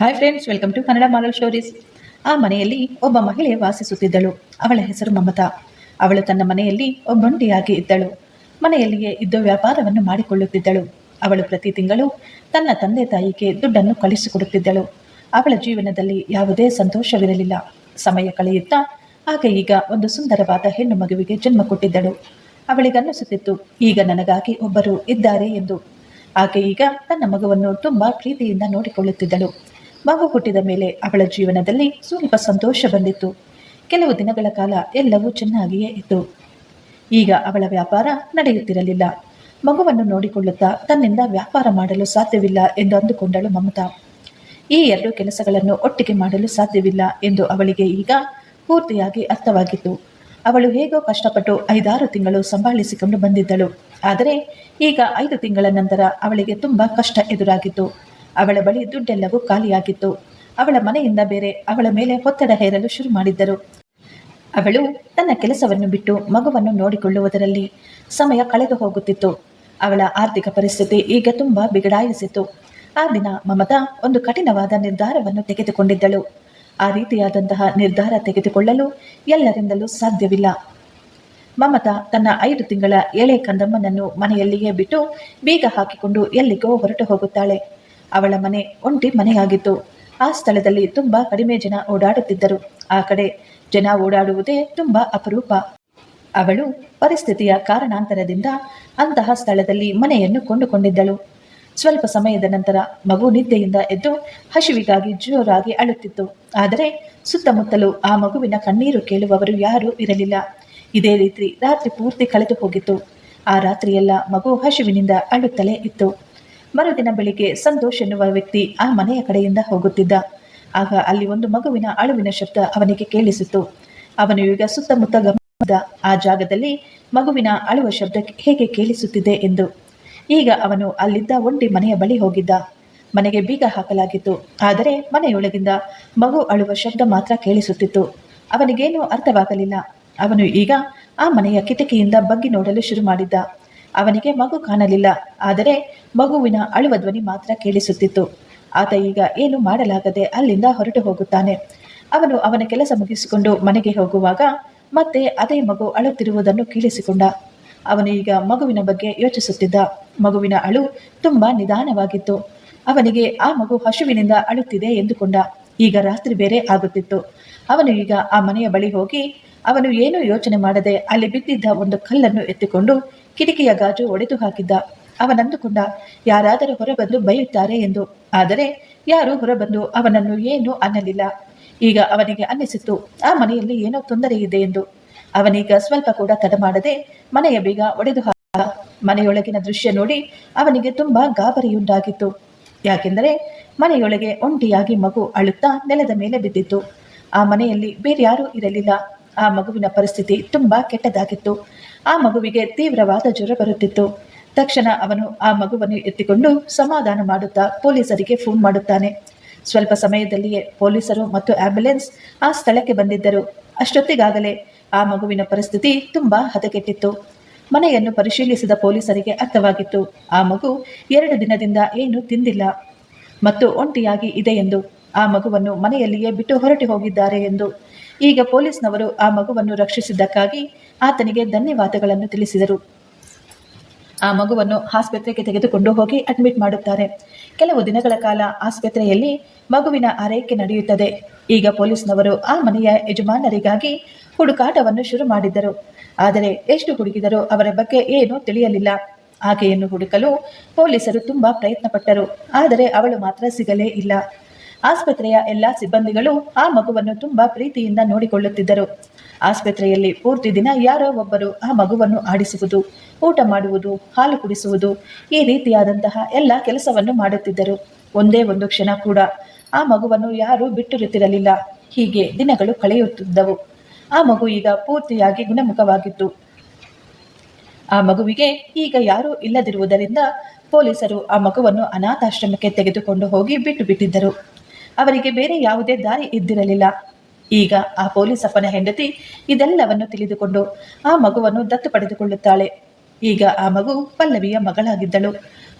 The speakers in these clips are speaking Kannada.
Hi friends welcome to Kannada moral stories ಆ ಮನೆಯಲ್ಲಿ ಒಬ್ಬ ಮಹಿಳೆ ವಾಸಿಸುತ್ತಿದ್ದಳು. ಅವಳ ಹೆಸರು ಮಮತಾ. ಅವಳು ತನ್ನ ಮನೆಯಲ್ಲಿ ಒಬ್ಬೊಂಟಿಯಾಗಿ ಇದ್ದಳು. ಮನೆಯಲ್ಲಿಯೇ ಇದ್ದ ವ್ಯಾಪಾರವನ್ನು ಮಾಡಿಕೊಳ್ಳುತ್ತಿದ್ದಳು. ಅವಳು ಪ್ರತಿ ತಿಂಗಳು ತನ್ನ ತಂದೆ ತಾಯಿಗೆ ದುಡ್ಡನ್ನು ಕಳಿಸಿಕೊಡುತ್ತಿದ್ದಳು. ಅವಳ ಜೀವನದಲ್ಲಿ ಯಾವುದೇ ಸಂತೋಷವಿರಲಿಲ್ಲ. ಸಮಯ ಕಳೆಯುತ್ತಾ, ಆಗ ಈಗ ಒಂದು ಸುಂದರವಾದ ಹೆಣ್ಣು ಮಗುವಿಗೆ ಜನ್ಮ ಕೊಟ್ಟಿದ್ದಳು. ಅವಳಿಗನ್ನಿಸುತ್ತಿತ್ತು ಈಗ ನನಗಾಗಿ ಒಬ್ಬರು ಇದ್ದಾರೆ ಎಂದು. ಆಕೆ ಈಗ ತನ್ನ ಮಗುವನ್ನು ತುಂಬಾ ಪ್ರೀತಿಯಿಂದ ನೋಡಿಕೊಳ್ಳುತ್ತಿದ್ದಳು. ಮಗು ಹುಟ್ಟಿದ ಮೇಲೆ ಅವಳ ಜೀವನದಲ್ಲಿ ಸ್ವಲ್ಪ ಸಂತೋಷ ಬಂದಿತ್ತು. ಕೆಲವು ದಿನಗಳ ಕಾಲ ಎಲ್ಲವೂ ಚೆನ್ನಾಗಿಯೇ ಇತ್ತು. ಈಗ ಅವಳ ವ್ಯಾಪಾರ ನಡೆಯುತ್ತಿರಲಿಲ್ಲ. ಮಗುವನ್ನು ನೋಡಿಕೊಳ್ಳುತ್ತಾ ತನ್ನಿಂದ ವ್ಯಾಪಾರ ಮಾಡಲು ಸಾಧ್ಯವಿಲ್ಲ ಎಂದು ಅಂದುಕೊಂಡಳು ಮಮತಾ. ಈ ಎರಡು ಕೆಲಸಗಳನ್ನು ಒಟ್ಟಿಗೆ ಮಾಡಲು ಸಾಧ್ಯವಿಲ್ಲ ಎಂದು ಅವಳಿಗೆ ಈಗ ಪೂರ್ತಿಯಾಗಿ ಅರ್ಥವಾಗಿತ್ತು. ಅವಳು ಹೇಗೋ ಕಷ್ಟಪಟ್ಟು ಐದಾರು ತಿಂಗಳು ಸಂಭಾಳಿಸಿಕೊಂಡು ಬಂದಿದ್ದಳು. ಆದರೆ ಈಗ ಐದು ತಿಂಗಳ ನಂತರ ಅವಳಿಗೆ ತುಂಬಾ ಕಷ್ಟ ಎದುರಾಗಿತ್ತು. ಅವಳ ಬಳಿ ದುಡ್ಡೆಲ್ಲವೂ ಖಾಲಿಯಾಗಿತ್ತು. ಅವಳ ಮನೆಯಿಂದ ಬೇರೆ ಅವಳ ಮೇಲೆ ಒತ್ತಡ ಹೇರಲು ಶುರು ಮಾಡಿದ್ದರು. ಅವಳು ತನ್ನ ಕೆಲಸವನ್ನು ಬಿಟ್ಟು ಮಗುವನ್ನು ನೋಡಿಕೊಳ್ಳುವುದರಲ್ಲಿ ಸಮಯ ಕಳೆದು ಹೋಗುತ್ತಿತ್ತು. ಅವಳ ಆರ್ಥಿಕ ಪರಿಸ್ಥಿತಿ ಈಗ ತುಂಬಾ ಬಿಗಡಾಯಿಸಿತು ಆ ದಿನ ಮಮತಾ ಒಂದು ಕಠಿಣವಾದ ನಿರ್ಧಾರವನ್ನು ತೆಗೆದುಕೊಂಡಿದ್ದಳು. ಆ ರೀತಿಯಾದಂತಹ ನಿರ್ಧಾರ ತೆಗೆದುಕೊಳ್ಳಲು ಎಲ್ಲರಿಂದಲೂ ಸಾಧ್ಯವಿಲ್ಲ. ಮಮತಾ ತನ್ನ ಐದು ತಿಂಗಳ ಎಳೆ ಕಂದಮ್ಮನನ್ನು ಮನೆಯಲ್ಲಿಯೇ ಬಿಟ್ಟು ಬೀಗ ಹಾಕಿಕೊಂಡು ಎಲ್ಲಿಗೋ ಹೊರಟು ಹೋಗುತ್ತಾಳೆ. ಅವಳ ಮನೆ ಒಂಟಿ ಮನೆಯಾಗಿತ್ತು. ಆ ಸ್ಥಳದಲ್ಲಿ ತುಂಬಾ ಕಡಿಮೆ ಜನ ಓಡಾಡುತ್ತಿದ್ದರು. ಆ ಕಡೆ ಜನ ಓಡಾಡುವುದೇ ತುಂಬಾ ಅಪರೂಪ. ಅವಳು ಪರಿಸ್ಥಿತಿಯ ಕಾರಣಾಂತರದಿಂದ ಅಂತಹ ಸ್ಥಳದಲ್ಲಿ ಮನೆಯನ್ನು ಕೊಂಡುಕೊಂಡಿದ್ದಳು. ಸ್ವಲ್ಪ ಸಮಯದ ನಂತರ ಮಗು ನಿದ್ದೆಯಿಂದ ಎದ್ದು ಹಸಿವಿಗಾಗಿ ಜೋರಾಗಿ ಅಳುತ್ತಿತ್ತು. ಆದರೆ ಸುತ್ತಮುತ್ತಲು ಆ ಮಗುವಿನ ಕಣ್ಣೀರು ಕೇಳುವವರು ಯಾರೂ ಇರಲಿಲ್ಲ. ಇದೇ ರೀತಿ ರಾತ್ರಿ ಪೂರ್ತಿ ಕಳೆದು ಹೋಗಿತ್ತು. ಆ ರಾತ್ರಿಯೆಲ್ಲ ಮಗು ಹಸಿವಿನಿಂದ ಅಳುತ್ತಲೇ ಇತ್ತು. ಮರುದಿನ ಬೆಳಿಗ್ಗೆ ಸಂತೋಷ್ ಎನ್ನುವ ವ್ಯಕ್ತಿ ಆ ಮನೆಯ ಕಡೆಯಿಂದ ಹೋಗುತ್ತಿದ್ದ. ಆಗ ಅಲ್ಲಿ ಒಂದು ಮಗುವಿನ ಅಳುವಿನ ಶಬ್ದ ಅವನಿಗೆ ಕೇಳಿಸಿತು. ಅವನು ಈಗ ಸುತ್ತಮುತ್ತ ಗಮನಿಸಿದ ಆ ಜಾಗದಲ್ಲಿ ಮಗುವಿನ ಅಳುವ ಶಬ್ದ ಹೇಗೆ ಕೇಳಿಸುತ್ತಿದೆ ಎಂದು. ಈಗ ಅವನು ಅಲ್ಲಿದ್ದ ಒಂಟಿ ಮನೆಯ ಬಳಿ ಹೋಗಿದ್ದ. ಮನೆಗೆ ಬೀಗ ಹಾಕಲಾಗಿತ್ತು. ಆದರೆ ಮನೆಯೊಳಗಿಂದ ಮಗು ಅಳುವ ಶಬ್ದ ಮಾತ್ರ ಕೇಳಿಸುತ್ತಿತ್ತು. ಅವನಿಗೇನೂ ಅರ್ಥವಾಗಲಿಲ್ಲ. ಅವನು ಈಗ ಆ ಮನೆಯ ಕಿಟಕಿಯಿಂದ ಬಗ್ಗಿ ನೋಡಲು ಶುರು ಮಾಡಿದ್ದ. ಅವನಿಗೆ ಮಗು ಕಾಣಲಿಲ್ಲ. ಆದರೆ ಮಗುವಿನ ಅಳುವ ಧ್ವನಿ ಮಾತ್ರ ಕೇಳಿಸುತ್ತಿತ್ತು. ಆತ ಈಗ ಏನು ಮಾಡಲಾಗದೆ ಅಲ್ಲಿಂದ ಹೊರಟು ಹೋಗುತ್ತಾನೆ. ಅವನು ಅವನ ಕೆಲಸ ಮುಗಿಸಿಕೊಂಡು ಮನೆಗೆ ಹೋಗುವಾಗ ಮತ್ತೆ ಅದೇ ಮಗು ಅಳುತ್ತಿರುವುದನ್ನು ಕೇಳಿಸಿಕೊಂಡ. ಅವನು ಈಗ ಮಗುವಿನ ಬಗ್ಗೆ ಯೋಚಿಸುತ್ತಿದ್ದ. ಮಗುವಿನ ಅಳು ತುಂಬಾ ನಿಧಾನವಾಗಿತ್ತು. ಅವನಿಗೆ ಆ ಮಗು ಹಸುವಿನಿಂದ ಅಳುತ್ತಿದೆ ಎಂದುಕೊಂಡ. ಈಗ ರಾತ್ರಿ ಬೇರೆ ಆಗುತ್ತಿತ್ತು. ಅವನು ಈಗ ಆ ಮನೆಯ ಬಳಿ ಹೋಗಿ ಅವನು ಏನೂ ಯೋಚನೆ ಮಾಡದೆ ಅಲ್ಲಿ ಬಿದ್ದಿದ್ದ ಒಂದು ಕಲ್ಲನ್ನು ಎತ್ತಿಕೊಂಡು ಕಿಟಕಿಯ ಗಾಜು ಒಡೆದು ಹಾಕಿದ್ದ. ಅವನಂದುಕೊಂಡ, ಯಾರಾದರೂ ಹೊರಬಂದು ಬೈಯುತ್ತಾರೆ ಎಂದು. ಆದರೆ ಯಾರು ಹೊರಬಂದು ಅವನನ್ನು ಏನೂ ಅನ್ನಲಿಲ್ಲ. ಈಗ ಅವನಿಗೆ ಅನ್ನಿಸಿತು ಆ ಮನೆಯಲ್ಲಿ ಏನೋ ತೊಂದರೆ ಇದೆ ಎಂದು. ಅವನೀಗ ಸ್ವಲ್ಪ ಕೂಡ ತಡ ಮಾಡದೆ ಮನೆಯ ಬೀಗ ಒಡೆದು ಹಾಕ ಮನೆಯೊಳಗಿನ ದೃಶ್ಯ ನೋಡಿ ಅವನಿಗೆ ತುಂಬಾ ಗಾಬರಿಯುಂಟಾಗಿತ್ತು. ಯಾಕೆಂದರೆ ಮನೆಯೊಳಗೆ ಒಂಟಿಯಾಗಿ ಮಗು ಅಳುತ್ತಾ ನೆಲದ ಮೇಲೆ ಬಿದ್ದಿತ್ತು. ಆ ಮನೆಯಲ್ಲಿ ಬೇರ್ಯಾರೂ ಇರಲಿಲ್ಲ. ಆ ಮಗುವಿನ ಪರಿಸ್ಥಿತಿ ತುಂಬಾ ಕೆಟ್ಟದಾಗಿತ್ತು. ಆ ಮಗುವಿಗೆ ತೀವ್ರವಾದ ಜ್ವರ ಬರುತ್ತಿತ್ತು. ತಕ್ಷಣ ಅವನು ಆ ಮಗುವನ್ನು ಎತ್ತಿಕೊಂಡು ಸಮಾಧಾನ ಮಾಡುತ್ತಾ ಪೊಲೀಸರಿಗೆ ಫೋನ್ ಮಾಡುತ್ತಾನೆ. ಸ್ವಲ್ಪ ಸಮಯದಲ್ಲಿಯೇ ಪೊಲೀಸರು ಮತ್ತು ಆಂಬ್ಯುಲೆನ್ಸ್ ಆ ಸ್ಥಳಕ್ಕೆ ಬಂದಿದ್ದರು. ಅಷ್ಟೊತ್ತಿಗಾಗಲೇ ಆ ಮಗುವಿನ ಪರಿಸ್ಥಿತಿ ತುಂಬಾ ಹದಗೆಟ್ಟಿತ್ತು. ಮನೆಯನ್ನು ಪರಿಶೀಲಿಸಿದ ಪೊಲೀಸರಿಗೆ ಅರ್ಥವಾಗಿತ್ತು, ಆ ಮಗು ಎರಡು ದಿನದಿಂದ ಏನು ತಿಂದಿಲ್ಲ. ಮತ್ತು ಒಂಟಿಯಾಗಿ ಇದೆ ಎಂದು, ಆ ಮಗುವನ್ನು ಮನೆಯಲ್ಲಿಯೇ ಬಿಟ್ಟು ಹೊರಟು ಹೋಗಿದ್ದಾರೆ ಎಂದು ಈಗ ಪೊಲೀಸ್ನವರು ಆ ಮಗುವನ್ನು ರಕ್ಷಿಸಿದ್ದಕ್ಕಾಗಿ ಆತನಿಗೆ ಧನ್ಯವಾದಗಳನ್ನು ತಿಳಿಸಿದರು. ಆ ಮಗುವನ್ನು ಆಸ್ಪತ್ರೆಗೆ ತೆಗೆದುಕೊಂಡು ಹೋಗಿ ಅಡ್ಮಿಟ್ ಮಾಡುತ್ತಾರೆ. ಕೆಲವು ದಿನಗಳ ಕಾಲ ಆಸ್ಪತ್ರೆಯಲ್ಲಿ ಮಗುವಿನ ಆರೈಕೆ ನಡೆಯುತ್ತದೆ. ಈಗ ಪೊಲೀಸ್ನವರು ಆ ಮನೆಯ ಯಜಮಾನರಿಗಾಗಿ ಹುಡುಕಾಟವನ್ನು ಶುರು ಮಾಡಿದ್ದರು. ಆದರೆ ಎಷ್ಟು ಹುಡುಕಿದರೂ ಅವರ ಬಗ್ಗೆ ಏನೂ ತಿಳಿಯಲಿಲ್ಲ. ಆಕೆಯನ್ನು ಹುಡುಕಲು ಪೊಲೀಸರು ತುಂಬಾ ಪ್ರಯತ್ನಪಟ್ಟರು. ಆದರೆ ಅವಳು ಮಾತ್ರ ಸಿಗಲೇ ಇಲ್ಲ. ಆಸ್ಪತ್ರೆಯ ಎಲ್ಲಾ ಸಿಬ್ಬಂದಿಗಳು ಆ ಮಗುವನ್ನು ತುಂಬಾ ಪ್ರೀತಿಯಿಂದ ನೋಡಿಕೊಳ್ಳುತ್ತಿದ್ದರು. ಆಸ್ಪತ್ರೆಯಲ್ಲಿ ಪೂರ್ತಿ ದಿನ ಯಾರೋ ಒಬ್ಬರು ಆ ಮಗುವನ್ನು ಆಡಿಸುವುದು, ಊಟ ಮಾಡುವುದು, ಹಾಲು ಕುಡಿಸುವುದು, ಈ ರೀತಿಯಾದಂತಹ ಎಲ್ಲ ಕೆಲಸವನ್ನು ಮಾಡುತ್ತಿದ್ದರು. ಒಂದೇ ಒಂದು ಕ್ಷಣ ಕೂಡ ಆ ಮಗುವನ್ನು ಯಾರೂ ಬಿಟ್ಟಿರುತ್ತಿರಲಿಲ್ಲ. ಹೀಗೆ ದಿನಗಳು ಕಳೆಯುತ್ತಿದ್ದವು. ಆ ಮಗು ಈಗ ಪೂರ್ತಿಯಾಗಿ ಗುಣಮುಖವಾಗಿತ್ತು. ಆ ಮಗುವಿಗೆ ಈಗ ಯಾರೂ ಇಲ್ಲದಿರುವುದರಿಂದ ಪೊಲೀಸರು ಆ ಮಗುವನ್ನು ಅನಾಥಾಶ್ರಮಕ್ಕೆ ತೆಗೆದುಕೊಂಡು ಹೋಗಿ ಬಿಟ್ಟು ಬಿಟ್ಟಿದ್ದರು. ಅವರಿಗೆ ಬೇರೆ ಯಾವುದೇ ದಾರಿ ಇದ್ದಿರಲಿಲ್ಲ. ಈಗ ಆ ಪೊಲೀಸಪ್ಪನ ಹೆಂಡತಿ ಇದೆಲ್ಲವನ್ನು ತಿಳಿದುಕೊಂಡು ಆ ಮಗುವನ್ನು ದತ್ತು ಪಡೆದುಕೊಳ್ಳುತ್ತಾಳೆ. ಈಗ ಆ ಮಗು ಪಲ್ಲವಿಯ ಮಗಳಾಗಿದ್ದಳು.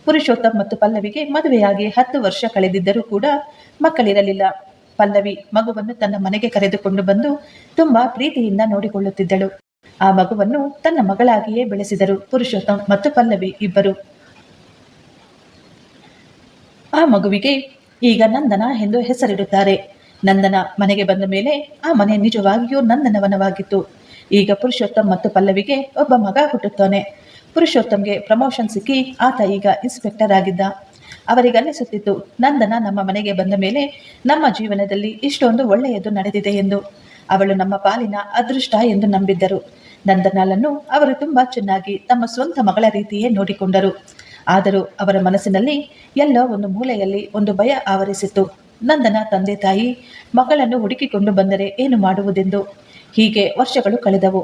ಪುರುಷೋತ್ತಮ್ ಮತ್ತು ಪಲ್ಲವಿಗೆ ಮದುವೆಯಾಗಿ ಹತ್ತು ವರ್ಷ ಕಳೆದಿದ್ದರೂ ಕೂಡ ಮಕ್ಕಳಿರಲಿಲ್ಲ. ಪಲ್ಲವಿ ಮಗುವನ್ನು ತನ್ನ ಮನೆಗೆ ಕರೆದುಕೊಂಡು ಬಂದು ತುಂಬಾ ಪ್ರೀತಿಯಿಂದ ನೋಡಿಕೊಳ್ಳುತ್ತಿದ್ದಳು. ಆ ಮಗುವನ್ನು ತನ್ನ ಮಗಳಾಗಿಯೇ ಬೆಳೆಸಿದರು ಪುರುಷೋತ್ತಮ್ ಮತ್ತು ಪಲ್ಲವಿ ಇಬ್ಬರು. ಆ ಮಗುವಿಗೆ ಈಗ ನಂದನ ಎಂದು ಹೆಸರಿಡುತ್ತಾರೆ. ನಂದನ ಮನೆಗೆ ಬಂದ ಮೇಲೆ ಆ ಮನೆ ನಿಜವಾಗಿಯೂ ನಂದನವನವಾಗಿತ್ತು. ಈಗ ಪುರುಷೋತ್ತಮ್ ಮತ್ತು ಪಲ್ಲವಿಗೆ ಒಬ್ಬ ಮಗ ಹುಟ್ಟುತ್ತಾನೆ. ಪುರುಷೋತ್ತಮ್ಗೆ ಪ್ರಮೋಷನ್ ಸಿಕ್ಕಿ ಆತ ಈಗ ಇನ್ಸ್ಪೆಕ್ಟರ್ ಆಗಿದ್ದ. ಅವರಿಗನ್ನಿಸುತ್ತಿತ್ತು, ನಂದನ ನಮ್ಮ ಮನೆಗೆ ಬಂದ ಮೇಲೆ ನಮ್ಮ ಜೀವನದಲ್ಲಿ ಇಷ್ಟೊಂದು ಒಳ್ಳೆಯದು ನಡೆದಿದೆ ಎಂದು. ಅವಳು ನಮ್ಮ ಪಾಲಿನ ಅದೃಷ್ಟ ಎಂದು ನಂಬಿದ್ದರು. ನಂದನಾಲನ್ನು ಅವರು ತುಂಬಾ ಚೆನ್ನಾಗಿ ತಮ್ಮ ಸ್ವಂತ ಮಗಳ ರೀತಿಯೇ ನೋಡಿಕೊಂಡರು. ಆದರೂ ಅವರ ಮನಸ್ಸಿನಲ್ಲಿ ಎಲ್ಲೋ ಒಂದು ಮೂಲೆಯಲ್ಲಿ ಒಂದು ಭಯ ಆವರಿಸಿತ್ತು. ನಂದನ ತಂದೆ ತಾಯಿ ಮಗಳನ್ನು ಹುಡುಕಿಕೊಂಡು ಬಂದರೆ ಏನು ಮಾಡುವುದೆಂದು? ಹೀಗೆ ವರ್ಷಗಳು ಕಳೆದವು.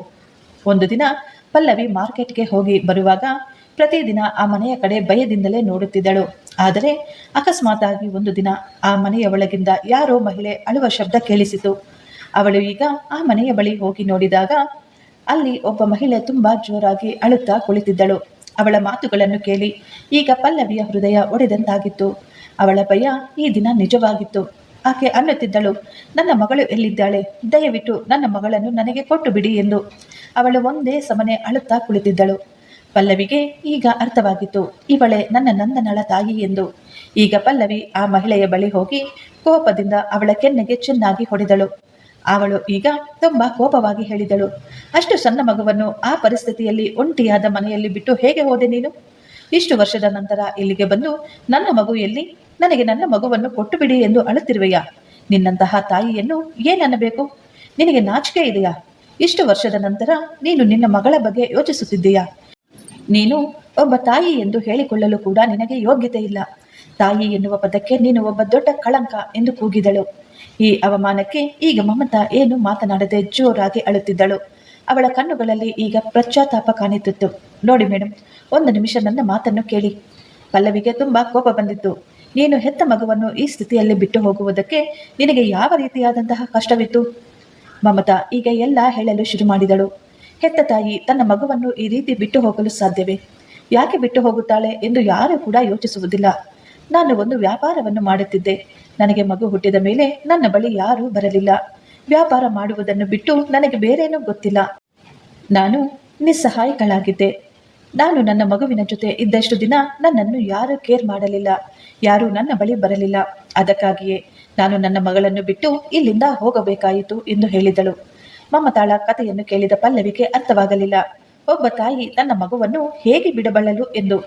ಒಂದು ದಿನ ಪಲ್ಲವಿ ಮಾರ್ಕೆಟ್ಗೆ ಹೋಗಿ ಬರುವಾಗ ಪ್ರತಿದಿನ ಆ ಮನೆಯ ಕಡೆ ಭಯದಿಂದಲೇ ನೋಡುತ್ತಿದ್ದಳು. ಆದರೆ ಅಕಸ್ಮಾತಾಗಿ ಒಂದು ದಿನ ಆ ಮನೆಯ ಒಳಗಿಂದ ಯಾರೋ ಮಹಿಳೆ ಅಳುವ ಶಬ್ದ ಕೇಳಿಸಿತು. ಅವಳು ಈಗ ಆ ಮನೆಯ ಬಳಿ ಹೋಗಿ ನೋಡಿದಾಗ ಅಲ್ಲಿ ಒಬ್ಬ ಮಹಿಳೆ ತುಂಬಾ ಜೋರಾಗಿ ಅಳುತ್ತಾ ಕುಳಿತಿದ್ದಳು. ಅವಳ ಮಾತುಗಳನ್ನು ಕೇಳಿ ಈಗ ಪಲ್ಲವಿಯ ಹೃದಯ ಒಡೆದಂತಾಗಿತ್ತು. ಅವಳ ಭಯ ಈ ದಿನ ನಿಜವಾಗಿತ್ತು. ಆಕೆ ಅನ್ನುತ್ತಿದ್ದಳು, ನನ್ನ ಮಗಳು ಎಲ್ಲಿದ್ದಾಳೆ? ದಯವಿಟ್ಟು ನನ್ನ ಮಗಳನ್ನು ನನಗೆ ಕೊಟ್ಟು ಬಿಡಿ ಎಂದು. ಅವಳು ಒಂದೇ ಸಮನೆ ಅಳುತ್ತಾ ಕುಳಿತಿದ್ದಳು. ಪಲ್ಲವಿಗೆ ಈಗ ಅರ್ಥವಾಗಿತ್ತು, ಇವಳೆ ನನ್ನ ನಂದನಳ ತಾಯಿ ಎಂದು. ಈಗ ಪಲ್ಲವಿ ಆ ಮಹಿಳೆಯ ಬಳಿ ಹೋಗಿ ಕೋಪದಿಂದ ಅವಳ ಕೆನ್ನೆಗೆ ಚೆನ್ನಾಗಿ ಹೊಡೆದಳು. ಅವಳು ಈಗ ತುಂಬಾ ಕೋಪವಾಗಿ ಹೇಳಿದಳು. ಅಷ್ಟು ಸಣ್ಣ ಮಗುವನ್ನು ಆ ಪರಿಸ್ಥಿತಿಯಲ್ಲಿ ಒಂಟಿಯಾದ ಮನೆಯಲ್ಲಿ ಬಿಟ್ಟು ಹೇಗೆ ಹೋದೆ ನೀನು? ಇಷ್ಟು ವರ್ಷದ ನಂತರ ಇಲ್ಲಿಗೆ ಬಂದು ನನ್ನ ಮಗು ಎಲ್ಲಿ? ನನಗೆ ನನ್ನ ಮಗುವನ್ನು ಕೊಟ್ಟು ಬಿಡಿ ಎಂದು ಅಳುತ್ತಿರುವೆಯಾ? ನಿನ್ನಂತಹ ತಾಯಿಯನ್ನು ಏನನ್ನಬೇಕು? ನಿನಗೆ ನಾಚಿಕೆ ಇದೆಯಾ? ಇಷ್ಟು ವರ್ಷದ ನಂತರ ನೀನು ನಿನ್ನ ಮಗಳ ಬಗ್ಗೆ ಯೋಚಿಸುತ್ತಿದ್ದೀಯಾ? ನೀನು ಒಬ್ಬ ತಾಯಿ ಎಂದು ಹೇಳಿಕೊಳ್ಳಲು ಕೂಡ ನಿನಗೆ ಯೋಗ್ಯತೆ ಇಲ್ಲ. ತಾಯಿ ಎನ್ನುವ ಪದಕ್ಕೆ ನೀನು ಒಬ್ಬ ದೊಡ್ಡ ಕಳಂಕ ಎಂದು ಕೂಗಿದಳು. ಈ ಅವಮಾನಕ್ಕೆ ಈಗ ಮಮತಾ ಏನು ಮಾತನಾಡದೆ ಜೋರಾಗಿ ಅಳುತ್ತಿದ್ದಳು. ಅವಳ ಕಣ್ಣುಗಳಲ್ಲಿ ಈಗ ಪ್ರಚಾತಾಪ ಕಾಣಿತಿತ್ತು. ನೋಡಿ ಮೇಡಮ್ ಒಂದು ನಿಮಿಷ ನನ್ನ ಮಾತನ್ನು ಕೇಳಿ. ಪಲ್ಲವಿಗೆ ತುಂಬಾ ಕೋಪ ಬಂದಿತ್ತು. ನೀನು ಹೆತ್ತ ಮಗುವನ್ನು ಈ ಸ್ಥಿತಿಯಲ್ಲಿ ಬಿಟ್ಟು ಹೋಗುವುದಕ್ಕೆ ನಿನಗೆ ಯಾವ ರೀತಿಯಾದಂತಹ ಕಷ್ಟವಿತ್ತು? ಮಮತಾ ಈಗ ಎಲ್ಲ ಹೇಳಲು ಶುರು ಮಾಡಿದಳು. ಹೆತ್ತ ತಾಯಿ ತನ್ನ ಮಗುವನ್ನು ಈ ರೀತಿ ಬಿಟ್ಟು ಹೋಗಲು ಸಾಧ್ಯವೇ? ಯಾಕೆ ಬಿಟ್ಟು ಹೋಗುತ್ತಾಳೆ ಎಂದು ಯಾರೂ ಕೂಡ ಯೋಚಿಸುವುದಿಲ್ಲ. ನಾನು ಒಂದು ವ್ಯಾಪಾರವನ್ನು ಮಾಡುತ್ತಿದ್ದೆ. ನನಗೆ ಮಗು ಹುಟ್ಟಿದ ಮೇಲೆ ನನ್ನ ಬಳಿ ಯಾರೂ ಬರಲಿಲ್ಲ. ವ್ಯಾಪಾರ ಮಾಡುವುದನ್ನು ಬಿಟ್ಟು ನನಗೆ ಬೇರೇನೂ ಗೊತ್ತಿಲ್ಲ. ನಾನು ನಿಸ್ಸಹಾಯಕಳಾಗಿದ್ದೆ. ನಾನು ನನ್ನ ಮಗುವಿನ ಜೊತೆ ಇದ್ದಷ್ಟು ದಿನ ನನ್ನನ್ನು ಯಾರೂ ಕೇರ್ ಮಾಡಲಿಲ್ಲ. ಯಾರೂ ನನ್ನ ಬಳಿ ಬರಲಿಲ್ಲ. ಅದಕ್ಕಾಗಿಯೇ ನಾನು ನನ್ನ ಮಗಳನ್ನು ಬಿಟ್ಟು ಇಲ್ಲಿಂದ ಹೋಗಬೇಕಾಯಿತು ಎಂದು ಹೇಳಿದಳು. ಮಮತಾಳ ಕಥೆಯನ್ನು ಕೇಳಿದ ಪಲ್ಲವಿಗೆ ಅರ್ಥವಾಗಲಿಲ್ಲ. ಒಬ್ಬ ತಾಯಿ ತನ್ನ ಮಗುವನ್ನು ಹೇಗೆ ಬಿಡಬಲ್ಲಲು ಎಂದು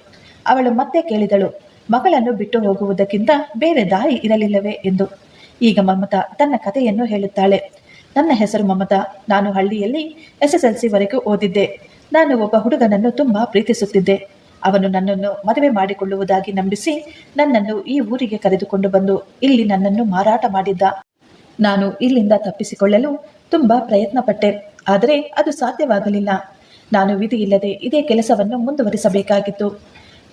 ಅವಳು ಮತ್ತೆ ಕೇಳಿದಳು. ಮಗಳನ್ನು ಬಿಟ್ಟು ಹೋಗುವುದಕ್ಕಿಂತ ಬೇರೆ ದಾರಿ ಇರಲಿಲ್ಲವೇ ಎಂದು. ಈಗ ಮಮತಾ ತನ್ನ ಕಥೆಯನ್ನು ಹೇಳುತ್ತಾಳೆ. ನನ್ನ ಹೆಸರು ಮಮತಾ. ನಾನು ಹಳ್ಳಿಯಲ್ಲಿ ಎಸ್ ಎಸ್ ಎಲ್ ಸಿ ವರೆಗೂ ಓದಿದ್ದೆ. ನಾನು ಒಬ್ಬ ಹುಡುಗನನ್ನು ತುಂಬಾ ಪ್ರೀತಿಸುತ್ತಿದ್ದೆ. ಅವನು ನನ್ನನ್ನು ಮದುವೆ ಮಾಡಿಕೊಳ್ಳುವುದಾಗಿ ನಂಬಿಸಿ ನನ್ನನ್ನು ಈ ಊರಿಗೆ ಕರೆದುಕೊಂಡು ಬಂದು ಇಲ್ಲಿ ನನ್ನನ್ನು ಮಾರಾಟ ಮಾಡಿದ್ದ. ನಾನು ಇಲ್ಲಿಂದ ತಪ್ಪಿಸಿಕೊಳ್ಳಲು ತುಂಬಾ ಪ್ರಯತ್ನ ಪಟ್ಟೆ ಆದರೆ ಅದು ಸಾಧ್ಯವಾಗಲಿಲ್ಲ. ನಾನು ವಿಧಿ ಇಲ್ಲದೆ ಇದೇ ಕೆಲಸವನ್ನು ಮುಂದುವರಿಸಬೇಕಾಗಿತ್ತು.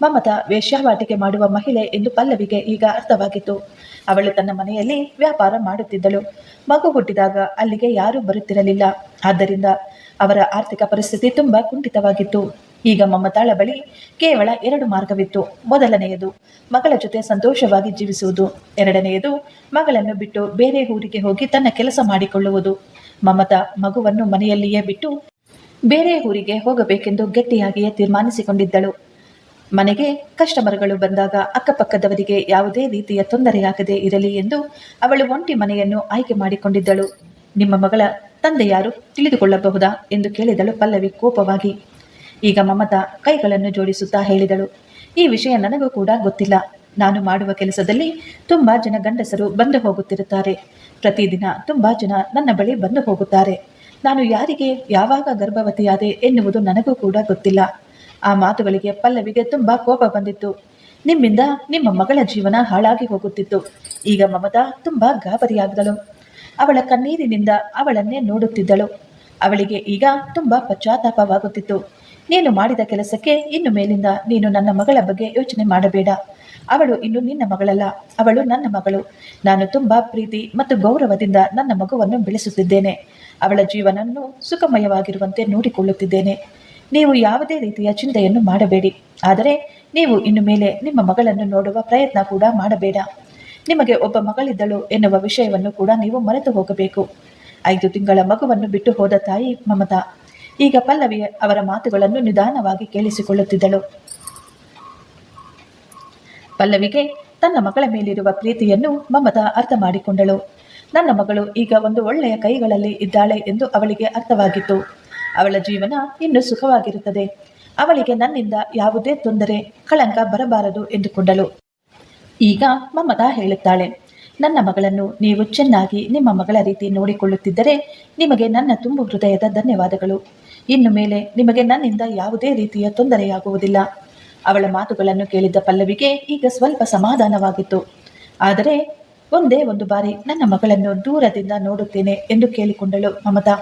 ಮಮತಾ ವೇಶ್ಯಾವಾಟಿಕೆ ಮಾಡುವ ಮಹಿಳೆ ಎಂದು ಪಲ್ಲವಿಗೆ ಈಗ ಅರ್ಥವಾಗಿತ್ತು. ಅವಳು ತನ್ನ ಮನೆಯಲ್ಲಿ ವ್ಯಾಪಾರ ಮಾಡುತ್ತಿದ್ದಳು. ಮಗು ಹುಟ್ಟಿದಾಗ ಅಲ್ಲಿಗೆ ಯಾರೂ ಬರುತ್ತಿರಲಿಲ್ಲ. ಆದ್ದರಿಂದ ಅವರ ಆರ್ಥಿಕ ಪರಿಸ್ಥಿತಿ ತುಂಬಾ ಕುಂಠಿತವಾಗಿತ್ತು. ಈಗ ಮಮತಾಳ ಬಳಿ ಕೇವಲ ಎರಡು ಮಾರ್ಗವಿತ್ತು. ಮೊದಲನೆಯದು, ಮಗಳ ಜೊತೆ ಸಂತೋಷವಾಗಿ ಜೀವಿಸುವುದು. ಎರಡನೆಯದು, ಮಗಳನ್ನು ಬಿಟ್ಟು ಬೇರೆ ಊರಿಗೆ ಹೋಗಿ ತನ್ನ ಕೆಲಸ ಮಾಡಿಕೊಳ್ಳುವುದು. ಮಮತಾ ಮಗುವನ್ನು ಮನೆಯಲ್ಲಿಯೇ ಬಿಟ್ಟು ಬೇರೆ ಊರಿಗೆ ಹೋಗಬೇಕೆಂದು ಗಟ್ಟಿಯಾಗಿಯೇ ತೀರ್ಮಾನಿಸಿಕೊಂಡಿದ್ದಳು. ಮನೆಗೆ ಕಸ್ಟಮರ್ಗಳು ಬಂದಾಗ ಅಕ್ಕಪಕ್ಕದವರಿಗೆ ಯಾವುದೇ ರೀತಿಯ ತೊಂದರೆಯಾಗದೇ ಇರಲಿ ಎಂದು ಅವಳು ಒಂಟಿ ಮನೆಯನ್ನು ಆಯ್ಕೆ ಮಾಡಿಕೊಂಡಿದ್ದಳು. ನಿಮ್ಮ ಮಗಳ ತಂದೆ ಯಾರು ತಿಳಿದುಕೊಳ್ಳಬಹುದಾ ಎಂದು ಕೇಳಿದಳು ಪಲ್ಲವಿ ಕೋಪವಾಗಿ. ಈಗ ಮಮತಾ ಕೈಗಳನ್ನು ಜೋಡಿಸುತ್ತಾ ಹೇಳಿದಳು. ಈ ವಿಷಯ ನನಗೂ ಕೂಡ ಗೊತ್ತಿಲ್ಲ. ನಾನು ಮಾಡುವ ಕೆಲಸದಲ್ಲಿ ತುಂಬಾ ಜನ ಗಂಡಸರು ಬಂದು ಹೋಗುತ್ತಿರುತ್ತಾರೆ. ಪ್ರತಿದಿನ ತುಂಬಾ ಜನ ನನ್ನ ಬಳಿ ಬಂದು ಹೋಗುತ್ತಾರೆ. ನಾನು ಯಾರಿಗೆ ಯಾವಾಗ ಗರ್ಭವತಿಯಾದೆ ಎನ್ನುವುದು ನನಗೂ ಕೂಡ ಗೊತ್ತಿಲ್ಲ. ಆ ಮಾತುಗಳಿಗೆ ಪಲ್ಲವಿಗೆ ತುಂಬಾ ಕೋಪ ಬಂದಿತ್ತು. ನಿಮ್ಮಿಂದ ನಿಮ್ಮ ಮಗಳ ಜೀವನ ಹಾಳಾಗಿ ಹೋಗುತ್ತಿತ್ತು. ಈಗ ಮಮತಾ ತುಂಬಾ ಗಾಬರಿಯಾಗಿದಳು ಅವಳ ಕಣ್ಣೀರಿನಿಂದ ಅವಳನ್ನೇ ನೋಡುತ್ತಿದ್ದಳು. ಅವಳಿಗೆ ಈಗ ತುಂಬಾ ಪಶ್ಚಾತ್ತಾಪವಾಗುತ್ತಿತ್ತು. ನೀನು ಮಾಡಿದ ಕೆಲಸಕ್ಕೆ ಇನ್ನು ಮೇಲಿಂದ ನೀನು ನನ್ನ ಮಗಳ ಬಗ್ಗೆ ಯೋಚನೆ ಮಾಡಬೇಡ. ಅವಳು ಇನ್ನು ನಿನ್ನ ಮಗಳಲ್ಲ. ಅವಳು ನನ್ನ ಮಗಳು. ನಾನು ತುಂಬಾ ಪ್ರೀತಿ ಮತ್ತು ಗೌರವದಿಂದ ನನ್ನ ಮಗುವನ್ನು ಬೆಳೆಸುತ್ತಿದ್ದೇನೆ. ಅವಳ ಜೀವನವನ್ನು ಸುಖಮಯವಾಗಿರುವಂತೆ ನೋಡಿಕೊಳ್ಳುತ್ತಿದ್ದೇನೆ. ನೀವು ಯಾವುದೇ ರೀತಿಯ ಚಿಂತೆಯನ್ನು ಮಾಡಬೇಡಿ. ಆದರೆ ನೀವು ಇನ್ನು ಮೇಲೆ ನಿಮ್ಮ ಮಗಳನ್ನು ನೋಡುವ ಪ್ರಯತ್ನ ಕೂಡ ಮಾಡಬೇಡ. ನಿಮಗೆ ಒಬ್ಬ ಮಗಳಿದ್ದಳು ಎನ್ನುವ ವಿಷಯವನ್ನು ಕೂಡ ನೀವು ಮರೆತು ಹೋಗಬೇಕು. ಐದು ತಿಂಗಳ ಮಗುವನ್ನು ಬಿಟ್ಟು ಹೋದ ತಾಯಿ ಮಮತಾ. ಈಗ ಪಲ್ಲವಿ ಅವರ ಮಾತುಗಳನ್ನು ನಿಧಾನವಾಗಿ ಕೇಳಿಸಿಕೊಳ್ಳುತ್ತಿದ್ದಳು. ಪಲ್ಲವಿಗೆ ತನ್ನ ಮಗಳ ಮೇಲಿರುವ ಪ್ರೀತಿಯನ್ನು ಮಮತಾ ಅರ್ಥ ಮಾಡಿಕೊಂಡಳು. ನನ್ನ ಮಗಳು ಈಗ ಒಂದು ಒಳ್ಳೆಯ ಕೈಗಳಲ್ಲಿ ಇದ್ದಾಳೆ ಎಂದು ಅವಳಿಗೆ ಅರ್ಥವಾಗಿತ್ತು. ಅವಳ ಜೀವನ ಇನ್ನು ಸುಖವಾಗಿರುತ್ತದೆ. ಅವಳಿಗೆ ನನ್ನಿಂದ ಯಾವುದೇ ತೊಂದರೆ, ಕಳಂಕ ಬರಬಾರದು ಎಂದುಕೊಂಡಳು. ಈಗ ಮಮತಾ ಹೇಳುತ್ತಾಳೆ, ನನ್ನ ಮಗಳನ್ನು ನೀವು ಚೆನ್ನಾಗಿ ನಿಮ್ಮ ಮಗಳ ರೀತಿ ನೋಡಿಕೊಳ್ಳುತ್ತಿದ್ದರೆ ನಿಮಗೆ ನನ್ನ ತುಂಬು ಹೃದಯದ ಧನ್ಯವಾದಗಳು. ಇನ್ನು ಮೇಲೆ ನಿಮಗೆ ನನ್ನಿಂದ ಯಾವುದೇ ರೀತಿಯ ತೊಂದರೆಯಾಗುವುದಿಲ್ಲ. ಅವಳ ಮಾತುಗಳನ್ನು ಕೇಳಿದ್ದ ಪಲ್ಲವಿಗೆ ಈಗ ಸ್ವಲ್ಪ ಸಮಾಧಾನವಾಗಿತ್ತು. ಆದರೆ ಒಂದೇ ಒಂದು ಬಾರಿ ನನ್ನ ಮಗಳನ್ನು ದೂರದಿಂದ ನೋಡುತ್ತೇನೆ ಎಂದು ಕೇಳಿಕೊಂಡಳು ಮಮತಾ.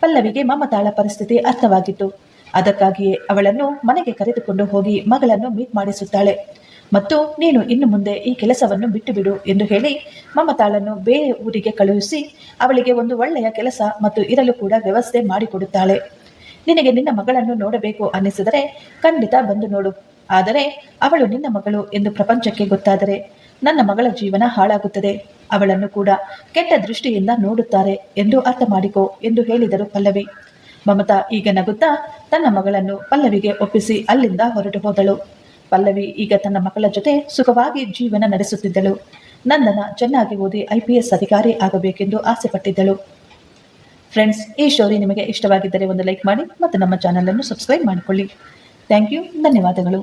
ಪಲ್ಲವಿಗೆ ಮಮತಾಳ ಪರಿಸ್ಥಿತಿ ಅರ್ಥವಾಗಿತ್ತು. ಅದಕ್ಕಾಗಿಯೇ ಅವಳನ್ನು ಮನೆಗೆ ಕರೆದುಕೊಂಡು ಹೋಗಿ ಮಗಳನ್ನು ಮೀಟ್ ಮಾಡಿಸುತ್ತಾಳೆ. ಮತ್ತು ನೀನು ಇನ್ನು ಮುಂದೆ ಈ ಕೆಲಸವನ್ನು ಬಿಟ್ಟು ಬಿಡು ಎಂದು ಹೇಳಿ ಮಮತಾಳನ್ನು ಬೇರೆ ಊರಿಗೆ ಕಳುಹಿಸಿ ಅವಳಿಗೆ ಒಂದು ಒಳ್ಳೆಯ ಕೆಲಸ ಮತ್ತು ಇರಲು ಕೂಡ ವ್ಯವಸ್ಥೆ ಮಾಡಿಕೊಡುತ್ತಾಳೆ. ನಿನಗೆ ನಿನ್ನ ಮಗಳನ್ನು ನೋಡಬೇಕು ಅನ್ನಿಸಿದರೆ, ಖಂಡಿತ ಬಂದು ನೋಡು. ಆದರೆ ಅವಳು ನಿನ್ನ ಮಗಳು ಎಂದು ಪ್ರಪಂಚಕ್ಕೆ ಗೊತ್ತಾದರೆ ನನ್ನ ಮಗಳ ಜೀವನ ಹಾಳಾಗುತ್ತದೆ. ಅವಳನ್ನು ಕೂಡ ಕೆಟ್ಟ ದೃಷ್ಟಿಯಿಂದ ನೋಡುತ್ತಾರೆ ಎಂದು ಅರ್ಥ ಮಾಡಿಕೋ ಎಂದು ಹೇಳಿದರು ಪಲ್ಲವಿ. ಮಮತಾ ಈಗ ನಗುತ್ತಾ ತನ್ನ ಮಗಳನ್ನು ಪಲ್ಲವಿಗೆ ಒಪ್ಪಿಸಿ ಅಲ್ಲಿಂದ ಹೊರಟು ಹೋದಳು. ಪಲ್ಲವಿ ಈಗ ತನ್ನ ಮಕ್ಕಳ ಜೊತೆ ಸುಖವಾಗಿ ಜೀವನ ನಡೆಸುತ್ತಿದ್ದಳು. ನಂದನ ಚೆನ್ನಾಗಿ ಓದಿ ಐ ಪಿ ಎಸ್ ಅಧಿಕಾರಿ ಆಗಬೇಕೆಂದು ಆಸೆ ಪಟ್ಟಿದ್ದಳು ಫ್ರೆಂಡ್ಸ್, ಈ ಸ್ಟೋರಿ ನಿಮಗೆ ಇಷ್ಟವಾಗಿದ್ದರೆ ಒಂದು ಲೈಕ್ ಮಾಡಿ ಮತ್ತು ನಮ್ಮ ಚಾನಲನ್ನು ಸಬ್ಸ್ಕ್ರೈಬ್ ಮಾಡಿಕೊಳ್ಳಿ. ಥ್ಯಾಂಕ್ ಯು, ಧನ್ಯವಾದಗಳು.